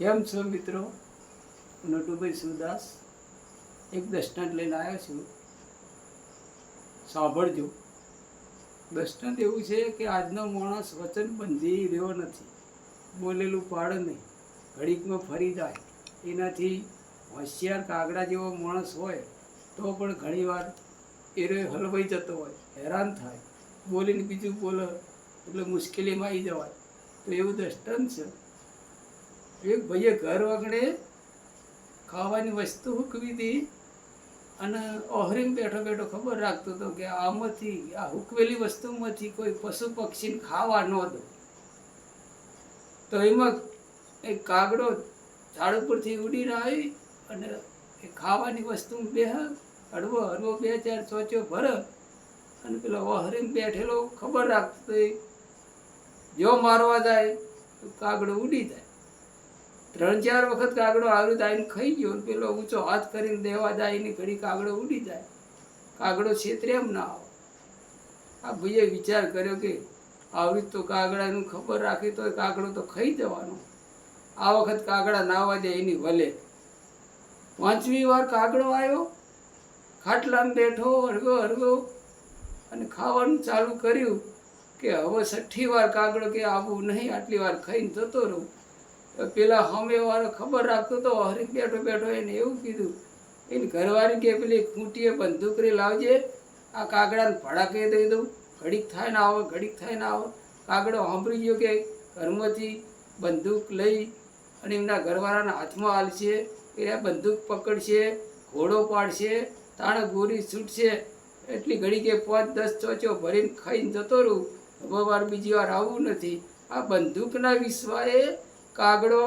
કેમ છો મિત્રો? નટુભાઈ સુદાસ. એક દસ્ટન્ટ લઈને આવ્યો છું. સાંભળજો. દસ્ટન્ટ એવું છે કે આજનો માણસ વચન બંધી રહ્યો નથી. બોલેલું પાડે નહીં. ઘડીકમાં ફરી જાય. એનાથી હોશિયાર કાગડા જેવો માણસ હોય તો પણ ઘણીવાર એ હલવાઈ જતો હોય, હેરાન થાય. બોલીને બીજું બોલે એટલે મુશ્કેલીમાં આવી જવાય. તો એવું દર્શનાથ છે. એક ભાઈએ ઘર વગડે ખાવાની વસ્તુ હુકવી હતી અને ઓહરીમ બેઠો બેઠો ખબર રાખતો હતો કે આમાંથી, આ હુકવેલી વસ્તુમાંથી કોઈ પશુ પક્ષીને ખાવા ન દો. તો એમાં એક કાગડો ઝાડ ઉપરથી ઉડીને આવી અને એ ખાવાની વસ્તુ બે હળવો હળવો બે ચાર ચોચ્યો ભર અને પેલો ઓહરીમ બેઠેલો ખબર રાખતો એ. જો મારવા જાય તો કાગડો ઉડી જાય. ત્રણ ચાર વખત કાગડો આવ્યો આવીને ખાઈ ગયો ને પેલો ઊંચો હાથ કરીને દેવા જાય ને ઘડી કાગડો ઉડી જાય. કાગડો છેતરે એમ ના આવે. આ ભાઈએ વિચાર કર્યો કે આવડી તો કાગડાનું ખબર રાખી તો કાગડો તો ખાઈ જવાનો. આ વખત કાગડા નાવા દે એની વલે. પાંચમી વાર કાગડો આવ્યો ખાટલામાં બેઠો હરગો હરગો અને ખાવાનું ચાલુ કર્યું કે હવે છઠ્ઠી વાર કાગડો કે આવું નહીં, આટલી વાર ખાઈને જતો રહું. પેલા સામે વાળો ખબર રાખતો તો હરી બેઠો બેઠો એને એવું કીધું, એની ઘરવાળી કે પેલી ખૂંટીએ બંદૂક રે લાવજે, આ કાગડાને ભડાકે દઈ દઉં, ઘડીક થાય ને આવે, ઘડીક થાય ને આવે. કાગડો સાંભળી ગયો કે ઘરમાંથી બંદૂક લઈ અને એમના ઘરવાળાના હાથમાં હાલશે એ બંદૂક પકડશે, ઘોડો પાડશે, તાણે ગોરી છૂટશે, એટલી ઘડી કે પાંચ, દસ ચોચો ભરીને ખાઈને જતો રહું. હવે વાર બીજી વાર આવવું નથી. આ બંદૂકના વિશ્વાએ કાગડો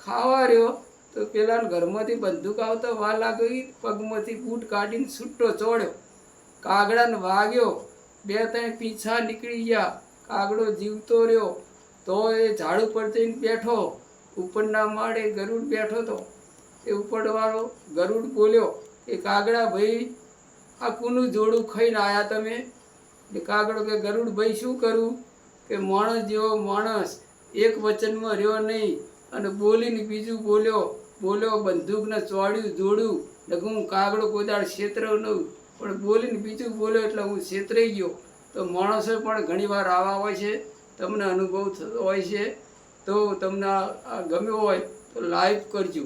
ખાવા રહ્યો, તો પેલા ઘરમાંથી બંદૂક આવતા વાર લાગી પગમાંથી બૂટ કાઢીને છૂટો ચોડ્યો. કાગડાને વાગ્યો, બે ત્રણ પીછા નીકળી ગયા, કાગડો જીવતો રહ્યો. તો એ ઝાડ ઉપર જઈને બેઠો, ઉપરના માળે ગરુડ બેઠો તો એ ઉપરવાળો ગરુડ બોલ્યો કે કાગડા ભાઈ, આ કુનું જોડું ખાઈને આવ્યા તમે? એટલે કાગડો કે ગરુડ ભાઈ શું કરું? કે માણસ જેવો માણસ એક વચનમાં રહ્યો નહીં અને બોલીને બીજું બોલ્યો બોલ્યો, બંદૂકને ચોડ્યું જોડ્યું એટલે હું કાગડો કોદાળ ક્ષેત્ર નહીં પણ બોલીને બીજું બોલ્યો એટલે હું છેતરાઈ ગયો. તો માણસો પણ ઘણીવાર આવા હોય છે, તમને અનુભવ થતો હોય છે. તો તમને આ ગમ્યો હોય તો લાઈક કરજો.